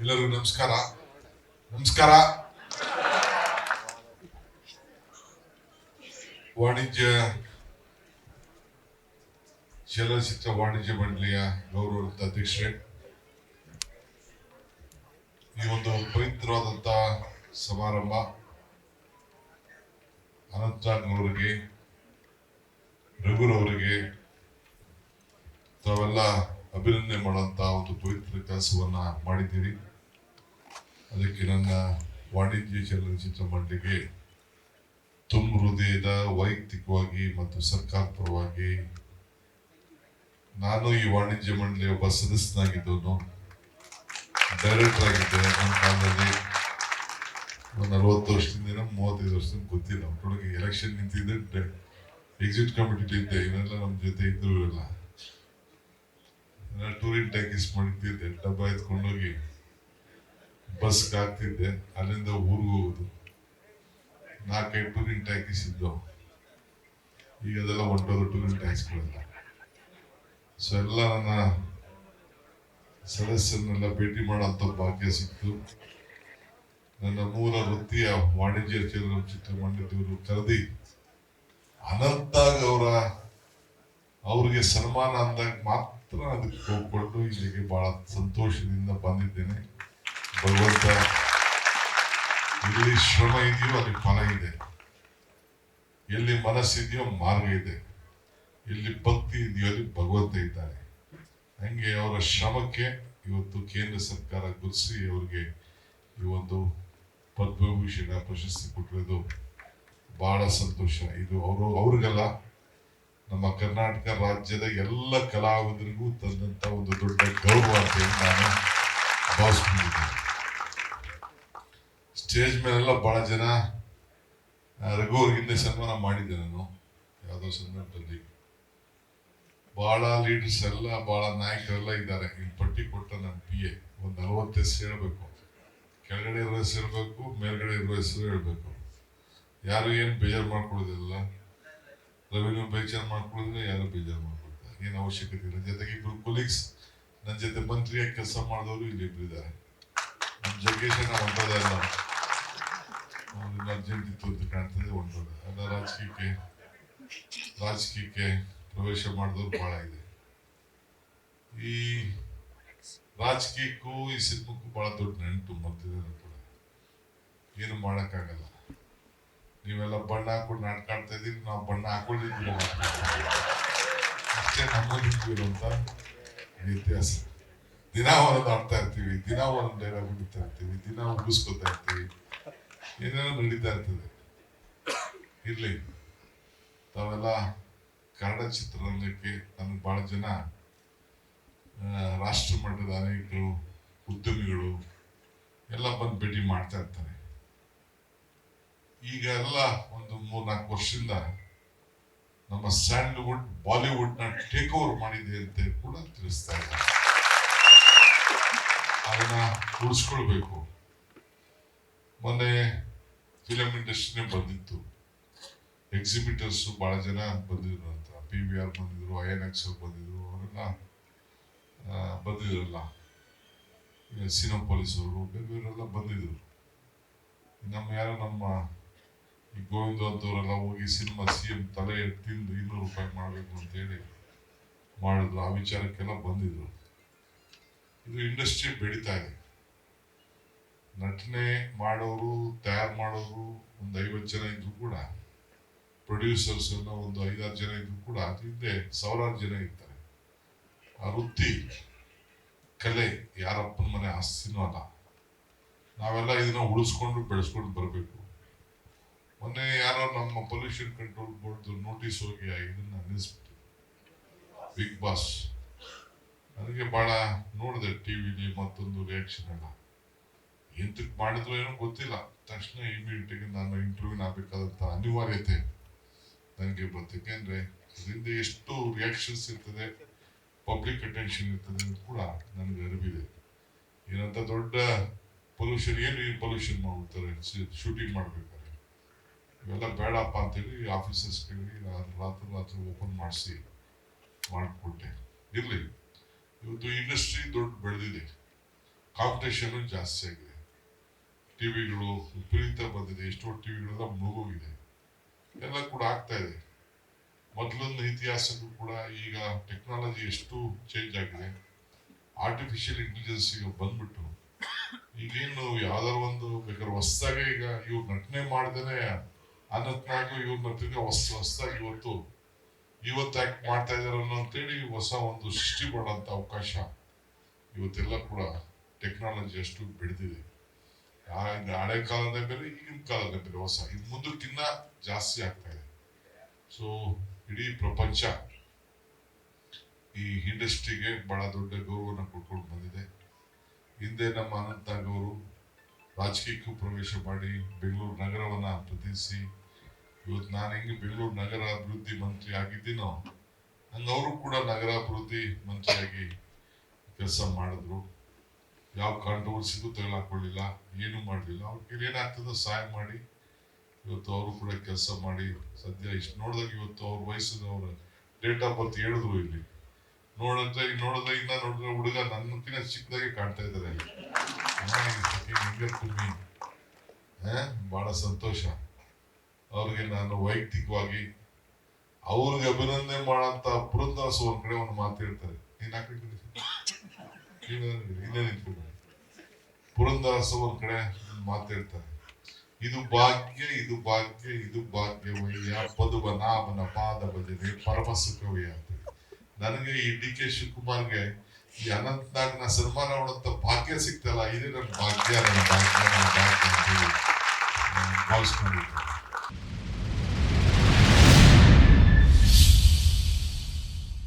ಎಲ್ಲರಿಗೂ ನಮಸ್ಕಾರ. ನಮಸ್ಕಾರ. ವಾಣಿಜ್ಯ ಚಲನಚಿತ್ರ ವಾಣಿಜ್ಯ ಮಂಡಳಿಯ ಗೌರವದ ಅಧ್ಯಕ್ಷರೇ. ಈ ಒಂದು ಪವಿತ್ರವಾದಂತಹ ಸಮಾರಂಭ ಅನಂತನಾಗ್ನವರಿಗೆ, ರಘುರವರಿಗೆ, ತಾವೆಲ್ಲ ಅಭಿನಂದನೆ ಮಾಡುವಂತಹ ಒಂದು ಪವಿತ್ರ ಕೆಲಸವನ್ನ ಮಾಡಿದ್ದೀರಿ. ಅದಕ್ಕೆ ನನ್ನ ವಾಣಿಜ್ಯ ಚಲನಚಿತ್ರ ಮಂಡಳಿಗೆ ತುಂಬ ಹೃದಯದ ವೈಯಕ್ತಿಕವಾಗಿ ಮತ್ತು ಸರ್ಕಾರ ಪರವಾಗಿ ನಾನು ಈ ವಾಣಿಜ್ಯ ಮಂಡಳಿಯ ಒಬ್ಬ ಸದಸ್ಯನಾಗಿದ್ದವನು ಡೈರೆಕ್ಟರ್ ಆಗಿದ್ದೆ. ನನ್ನ ಕಾಲದಲ್ಲಿ ಒಂದು ನಲವತ್ತು ವರ್ಷದಿಂದ ಮೂವತ್ತೈದು ವರ್ಷದಿಂದ ಗೊತ್ತಿಲ್ಲ. ಎಲೆಕ್ಷನ್ ನಿಂತಿದ್ದೆ ಎಕ್ಸಿಟ್ ಕಮಿಟಿ ಇದ್ದೆ. ಇವರೆಲ್ಲ ನಮ್ಮ ಜೊತೆ ಇದ್ರು ಇಲ್ಲ ಟೂರಿಂಗ್ ಟ್ಯಾಕಿಸ್ ಮಾಡ್ತಿದ್ದೆ ಡಬ್ಬ ಎತ್ಕೊಂಡೋಗಿ ಬಸ್ಗೆ ಹಾಕ್ತಿದ್ದೆ, ಅಲ್ಲಿಂದ ಊರಿಗೆ ಹೋಗೋದು. ನಾಲ್ಕೈದು ಟೂರಿಂಗ್ ಟ್ಯಾಕಿಸ್ ಇದ್ದು. ಈಗ ಅದೆಲ್ಲ ಹೊಂಟೋದು ಟೂರಿನ್ ಟ್ಯಾಕ್ಸ್ಗಳೆಲ್ಲ ಸೊ ಎಲ್ಲ ನನ್ನ ಸದಸ್ಯರನ್ನೆಲ್ಲ ಭೇಟಿ ಮಾಡೋಂಥ ಭಾಗ್ಯ ಸಿಕ್ತು ನನ್ನ ಮೂಲ ವೃತ್ತಿಯ ವಾಣಿಜ್ಯ ಚಲನಚಿತ್ರ ಮಂಡಳಿಯವರು ಕರೆದಿ, ಅನಂತಾಗ್ ಅವರ, ಅವ್ರಿಗೆ ಸನ್ಮಾನ ಅಂದಾಗ ಮಾತ್ರ ಅದಕ್ಕೆ ಹೋಗ್ಬಿಟ್ಟು ಇಲ್ಲಿಗೆ ಬಹಳ ಸಂತೋಷದಿಂದ ಬಂದಿದ್ದೇನೆ. ಭಗವಂತ ಎಲ್ಲಿ ಶ್ರಮ ಇದೆಯೋ ಅಲ್ಲಿ ಫಲ ಇದೆ. ಎಲ್ಲಿ ಮನಸ್ಸಿದೆಯೋ ಮಾರ್ಗ ಇದೆ. ಎಲ್ಲಿ ಭಕ್ತಿ ಇದೆಯೋ ಅಲ್ಲಿ ಭಗವಂತ ಇದ್ದಾನೆ. ಹಂಗೆ ಅವರ ಶ್ರಮಕ್ಕೆ ಇವತ್ತು ಕೇಂದ್ರ ಸರ್ಕಾರ ಗುರುಸಿ ಅವರಿಗೆ ಈ ಒಂದು ಪದ್ಮಭೂಷಣ ಪ್ರಶಸ್ತಿ ಕೊಟ್ಟಿರೋದು ಬಹಳ ಸಂತೋಷ. ಇದು ಅವರು ಅವ್ರಿಗೆಲ್ಲ ನಮ್ಮ ಕರ್ನಾಟಕ ರಾಜ್ಯದ ಎಲ್ಲ ಕಲಾವಿದರಿಗೂ ತಂದಂತ ಒಂದು ದೊಡ್ಡ ಗೌರವ ಅಂತ ಹೇಳಿ ನಾನು ಭಾವಿಸ್ಕೊಂಡಿದ್ದೇನೆ. ಸ್ಟೇಜ್ ಮೇಲೆಲ್ಲ ಬಹಳ ಜನ ರಘು ಅವ್ರಿಗಿಂತ ಸನ್ಮಾನ ಮಾಡಿದ್ದೆ ನಾನು ಯಾವುದೋ ಸಂದರ್ಭದಲ್ಲಿ. ಬಹಳ ಲೀಡರ್ಸ್ ಎಲ್ಲ, ಬಹಳ ನಾಯಕರೆಲ್ಲ ಇದ್ದಾರೆ. ಇಲ್ಲಿ ಪಟ್ಟಿ ಕೊಟ್ಟ ನನ್ನ ಪಿ ಎ ಒಂದು ನಲವತ್ತು ಹೆಸರು ಹೇಳ್ಬೇಕು. ಕೆಳಗಡೆ ಇರೋ ಹೆಸರು ಹೇಳ್ಬೇಕು, ಮೇಲ್ಗಡೆ ಇರೋ ಹೆಸರು ಹೇಳ್ಬೇಕು. ಯಾರು ಏನು ಬೇಜಾರು ಮಾಡ್ಕೊಳ್ಳೋದಿಲ್ಲ. ರೆವಿನ್ಯೂ ಬೇಜಾರು ಮಾಡ್ಕೊಳ್ಳೋದಿಲ್ಲ ಯಾರು ಬೇಜಾರು ಮಾಡ್ಕೊಳ್ತಾರೆ. ಏನು ಅವಶ್ಯಕತೆ ಇಲ್ಲ. ಜೊತೆಗೆ ಇಬ್ರು ಕೊಲೀಗ್ಸ್ ನನ್ನ ಜೊತೆ ಮಂತ್ರಿಯಾಗಿ ಕೆಲಸ ಮಾಡಿದವರು ಇಲ್ಲಿ ಇಬ್ರು ಇದ್ದಾರೆ ನಮ್ಮ ಜಗ್ಗೇಶನ ಹೊಂಟೋದೆ ಅಲ್ಲ ಅವ್ನಿಗೆ ಅರ್ಜೆಂಟ್ ಇತ್ತು ಅಂತ ಕಾಣ್ತದೆ ಹೊಂಟೋದೆ ಎಲ್ಲ ರಾಜಕೀಯಕ್ಕೆ ರಾಜಕೀಯಕ್ಕೆ ಪ್ರವೇಶ ಮಾಡಿದವ್ರು ಬಹಳ ಇದೆ. ಈ ರಾಜಕೀಯಕ್ಕೂ ಈ ಸಿನಿಮಕ್ಕೂ ಬಹಳ ದೊಡ್ಡ ನೆಂಟು ಮತ್ತಿದೆ ಕೂಡ. ಏನು ಮಾಡೋಕ್ಕಾಗಲ್ಲ. ನೀವೆಲ್ಲ ಬಣ್ಣ ಹಾಕೊಂಡು ನಾಟಕ ಆಡ್ತಾ ಇದೀರಿ ನಾವು ಬಣ್ಣ ಹಾಕೊಂಡಿದ್ದೀವಿ ಅಷ್ಟೇ ನಮ್ಮಲ್ಲಿದ್ದೀವಿ ಅಂತ ವ್ಯತ್ಯಾಸ ದಿನ ಒಂದೊಂದು ಆಡ್ತಾ ಇರ್ತೀವಿ, ದಿನ ಒಂದೊಂದು ಡೈಲಾಗ್ ಬಿಡ್ತಾ ಇರ್ತೀವಿ, ದಿನ ಉಗಿಸ್ಕೊತಾ ಇರ್ತೀವಿ. ಏನೇನೋ ನಡೀತಾ ಇರ್ತದೆ. ಇರಲಿ. ತಾವೆಲ್ಲ ಕನ್ನಡ ಚಿತ್ರರಂಗಕ್ಕೆ ನನಗೆ ಬಹಳ ಜನ ರಾಷ್ಟ್ರ ಮಟ್ಟದ ಅನೇಕರು, ಉದ್ಯಮಿಗಳು ಎಲ್ಲ ಬಂದು ಭೇಟಿ ಮಾಡ್ತಾ ಇರ್ತಾರೆ. ಈಗ ಎಲ್ಲ ಒಂದು ಮೂರ್ನಾಲ್ಕು ವರ್ಷದಿಂದ ನಮ್ಮ ಸ್ಯಾಂಡಲ್ವುಡ್ ಬಾಲಿವುಡ್ನ ಟೇಕ್ ಓವರ್ ಮಾಡಿದೆ ಅಂತ ಕೂಡ ತಿಳಿಸ್ತಾ ಇದ್ದಾರೆ. ಅದನ್ನ ಉಳಿಸ್ಕೊಳ್ಬೇಕು. ಮೊನ್ನೆ ಫಿಲಂ ಇಂಡಸ್ಟ್ರಿನೇ ಬಂದಿತ್ತು. ಎಕ್ಸಿಬಿಟರ್ಸ್ ಬಹಳ ಜನ ಬಂದಿದ್ರು ಅಂತ. ಪಿ ವಿ ಆರ್ ಬಂದಿದ್ರು, ಐ ಎನ್ ಎಕ್ಸ್ ಬಂದಿದ್ರು, ಅವರೆಲ್ಲ ಬಂದಿದ್ರಲ್ಲ. ಬಂದಿದ್ರಲ್ಲ ಪೊಲೀಸ್ ಅವರು, ಬೇರೆ ಬೇರೆಲ್ಲ ಬಂದಿದ್ರು. ನಮ್ಮ ಯಾರೋ ನಮ್ಮ ಈ ಗೋವಿಂದ ಅಂತವರೆಲ್ಲ ಹೋಗಿ ಸಿನಿಮಾ ಸಿ ಎಂ ತಲೆ ತಿಂದು ಇನ್ನೂರು ರೂಪಾಯಿ ಮಾಡಬೇಕು ಅಂತೇಳಿ ಮಾಡಿದ್ರು. ಆ ವಿಚಾರಕ್ಕೆಲ್ಲ ಬಂದಿದ್ರು. ಇದು ಇಂಡಸ್ಟ್ರಿ ಬೆಳೀತಾ ಇದೆ. ನಟನೆ ಮಾಡೋರು, ತಯಾರು ಮಾಡೋರು ಒಂದು ಐವತ್ತು ಜನ ಇದ್ರು ಕೂಡ ಪ್ರೊಡ್ಯೂಸರ್ಸ್ ಎಲ್ಲ ಒಂದು ಐದಾರು ಜನ ಇದ್ರು ಕೂಡ ಹಿಂದೆ ಸಾವಿರಾರು ಜನ ಇರ್ತಾರೆ. ಆ ವೃತ್ತಿ, ಕಲೆ ಯಾರಪ್ಪನ ಮನೆ ಆಸ್ತಿನೂ ಅಲ್ಲ ನಾವೆಲ್ಲ ಇದನ್ನ ಉಳಿಸ್ಕೊಂಡು ಬೆಳೆಸ್ಕೊಂಡು ಬರಬೇಕು. ನಮ್ಮ ಪೊಲ್ಯೂಷನ್ ಕಂಟ್ರೋಲ್ ಬೋರ್ಡ್ ನೋಟಿಸ್ ಹೋಗಿ ಇದನ್ನ ನಿಲ್ಲಿಸ್ಬಿಟ್ಟು ಬಿಗ್ ಬಾಸ್ ನನಗೆ ಬಹಳ ನೋಡಿದೆ ಟಿವಿಲಿ ಮತ್ತೊಂದು ರಿಯಾಕ್ಷನ್ ಎಲ್ಲ. ಎಂತಕ್ಕೆ ಮಾಡಿದ್ರು ಏನೋ ಗೊತ್ತಿಲ್ಲ. ತಕ್ಷಣ ಇಮಿಡಿಯೇಟ್ ನಾನು ಇಂಟರ್ವ್ಯೂನ ಆಗಬೇಕಾದಂಥ ಅನಿವಾರ್ಯತೆ ನನಗೆ ಬಂತು. ಯಾಕೆಂದ್ರೆ ಇದರಿಂದ ಎಷ್ಟು ರಿಯಾಕ್ಷನ್ಸ್ ಇರ್ತದೆ ಪಬ್ಲಿಕ್ ಅಟೆನ್ಷನ್ ಇರ್ತದೆ ಅಂತ ಕೂಡ ನನಗೆ ಅರಿವಿದೆ. ಏನಂತ ದೊಡ್ಡ ಪೊಲ್ಯೂಷನ್ ಏನು ಪೊಲ್ಯೂಷನ್ ಮಾಡ್ಬಿಡ್ತಾರೆ? ಶೂಟಿಂಗ್ ಮಾಡ್ಬೇಕಾದ್ರೆ. ಇವೆಲ್ಲ ಬೇಡಪ್ಪ ಅಂತೇಳಿ ಆಫೀಸರ್ಸ್ ಕೇಳಿ ರಾತ್ರಿ ರಾತ್ರಿ ಓಪನ್ ಮಾಡಿಸಿ ಮಾಡಿಕೊಟ್ಟೆ. ಇರಲಿ, ಇವತ್ತು ಇಂಡಸ್ಟ್ರಿ ದೊಡ್ಡ ಬೆಳೆದಿದೆ. ಕಾಂಪಿಟೇಷನು ಜಾಸ್ತಿ ಆಗಿದೆ. ಟಿವಿಗಳು ವಿಪರೀತ ಬಂದಿದೆ. ಎಷ್ಟೋ ಟಿವಿಗಳೆಲ್ಲ ಮುಳುಗೋಗಿದೆ. ಎಲ್ಲ ಕೂಡ ಆಗ್ತಾ ಇದೆ. ಮೊದಲೊಂದು ಇತಿಹಾಸಕ್ಕೂ ಕೂಡ ಈಗ ಟೆಕ್ನಾಲಜಿ ಎಷ್ಟು ಚೇಂಜ್ ಆಗಿದೆ. ಆರ್ಟಿಫಿಷಿಯಲ್ ಇಂಟೆಲಿಜೆನ್ಸ್ ಈಗ ಬಂದ್ಬಿಟ್ಟು, ಈಗೇನು ಯಾವ್ದಾರ ಒಂದು ಬೇಕಾದ್ರೆ ಹೊಸದಾಗೆ ಈಗ ಇವ್ರು ನಟನೆ ಮಾಡ್ದೇನೆ ಅನಂತನಾಗು ಇವ್ರ ನಟನೆ ಹೊಸ ಹೊಸದಾಗಿ ಇವತ್ತು ಇವತ್ತು ಯಾಕೆ ಮಾಡ್ತಾ ಅನ್ನೋ ಅಂತೇಳಿ ಹೊಸ ಒಂದು ಸೃಷ್ಟಿ ಮಾಡೋಂಥ ಅವಕಾಶ ಇವತ್ತೆಲ್ಲ ಕೂಡ ಟೆಕ್ನಾಲಜಿ ಅಷ್ಟು ಬೆಳೆದಿದೆ ಹಳೆ ಕಾಲದ ಬೇರೆ ಈಗಿನ ಕಾಲದ ಬೇರೆ ಹೊಸ, ಇದು ಮುಂದಕ್ಕಿನ್ನ ಜಾಸ್ತಿ ಆಗ್ತಾ ಇದೆ. ಸೊ ಇಡೀ ಪ್ರಪಂಚ ಈ ಇಂಡಸ್ಟ್ರಿಗೆ ಬಹಳ ದೊಡ್ಡ ಗೌರವನ ಕೊಟ್ಕೊಂಡು ಬಂದಿದೆ. ಹಿಂದೆ ನಮ್ಮ ಅನಂತನಾಗ್ ಅವರು ರಾಜಕೀಯಕ್ಕೂ ಪ್ರವೇಶ ಮಾಡಿ ಬೆಂಗಳೂರು ನಗರವನ್ನ ಪ್ರತಿನಿಧಿಸಿ ಇವತ್ತು ನಾನು ಹೆಂಗೆ ಬೆಂಗಳೂರು ನಗರ ಅಭಿವೃದ್ಧಿ ಮಂತ್ರಿ ಆಗಿದ್ದೀನೋ ಹಂಗ ಅವರು ಕೂಡ ನಗರಾಭಿವೃದ್ಧಿ ಮಂತ್ರಿಯಾಗಿ ಕೆಲಸ ಮಾಡಿದ್ರು. ಯಾವ ಕಾಂಟ್ರವರ್ಸಿಗೂ ತಗೊಳಕೊಳ್ಳಿಲ್ಲ, ಏನು ಮಾಡಲಿಲ್ಲ. ಅವ್ರಿಗೆ ಏನಾಗ್ತದೋ ಸಹಾಯ ಮಾಡಿ. ಇವತ್ತು ಅವರು ಕೂಡ ಕೆಲಸ ಮಾಡಿ. ಸದ್ಯ ಇಷ್ಟು ನೋಡಿದಾಗ ಇವತ್ತು ಅವ್ರ ವಯಸ್ಸಿನ ಅವರ ಡೇಟ್ ಆಫ್ ಬರ್ತ್ ಹೇಳಿದ್ರು ಇಲ್ಲಿ. ನೋಡಿದ್ರೆ ಈಗ ನೋಡಿದ್ರೆ ಇನ್ನ ನೋಡಿದ್ರೆ ಹುಡುಗ ನನ್ನಕ್ಕಿಂತ ಚಿಕ್ಕದಾಗೆ ಕಾಣ್ತಾ ಇದ್ದಾರೆ ಕುಮ್ಮಿ. ಬಹಳ ಸಂತೋಷ. ಅವ್ರಿಗೆ ನಾನು ವೈಯಕ್ತಿಕವಾಗಿ ಅವ್ರಿಗೆ ಅಭಿನಂದನೆ ಮಾಡಂತ ಪುರಂದರಸು ಒಂದ್ ಕಡೆ ಒಂದು ಮಾತು ಹೇಳ್ತಾರೆ. ಒಂದ್ ಕಡೆ ಮಾತು ಹೇಳ್ತಾರೆ. ಇದು ಭಾಗ್ಯ ಇದು ಭಾಗ್ಯ, ಇದು ಭಾಗ್ಯವಯ್ಯ, ಪದುವ ನಾಮನ ಪಾದ ಭಜನೆ, ಪರಮ ಸುಖವಯ್ಯ ನನಗೆ ಈ ಡಿ ಕೆ ಶಿವಕುಮಾರ್ಗೆ ಈ ಅನಂತನಾಗ್ನ ಸನ್ಮಾನ ಮಾಡುವಂತ ಭಾಗ್ಯ ಸಿಗ್ತಲ್ಲ ಇದೇ ನನ್ನ ಭಾಗ್ಯ ನನ್ನ ಭಾಗ್ಯ ನನ್ನ ಭಾಗ್ಯ ಅಂತ ಭಾವಿಸ್ಕೊಂಡಿದ್ದೆ.